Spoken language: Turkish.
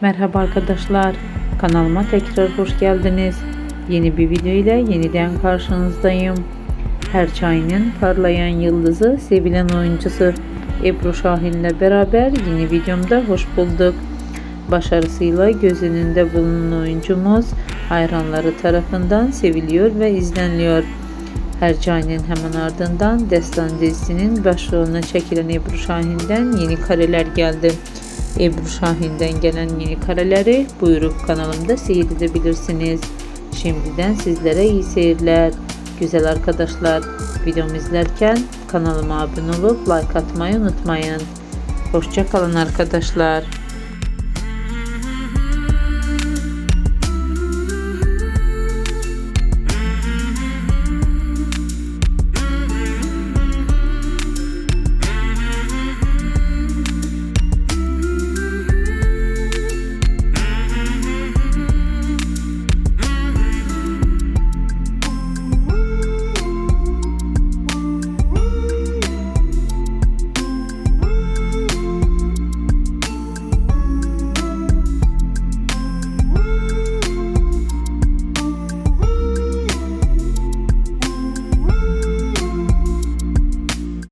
Merhaba arkadaşlar. Kanalıma tekrar hoş geldiniz. Yeni bir video ile yeniden karşınızdayım. Her çayının parlayan yıldızı, sevilen oyuncusu Ebru Şahin ile beraber yeni videomda hoş bulduk. Başarısıyla göz önünde bulunan oyuncumuz hayranları tarafından seviliyor ve izleniliyor. Hercai'nin hemen ardından Destan dizisinin başrolüne çekilen Ebru Şahin'den yeni kareler geldi. Ebru Şahin'den gelen yeni kareleri buyurup kanalımda seyredebilirsiniz. Şimdiden sizlere iyi seyirler. Güzel arkadaşlar, videomu izlerken kanalıma abone olup like atmayı unutmayın. Hoşçakalın arkadaşlar.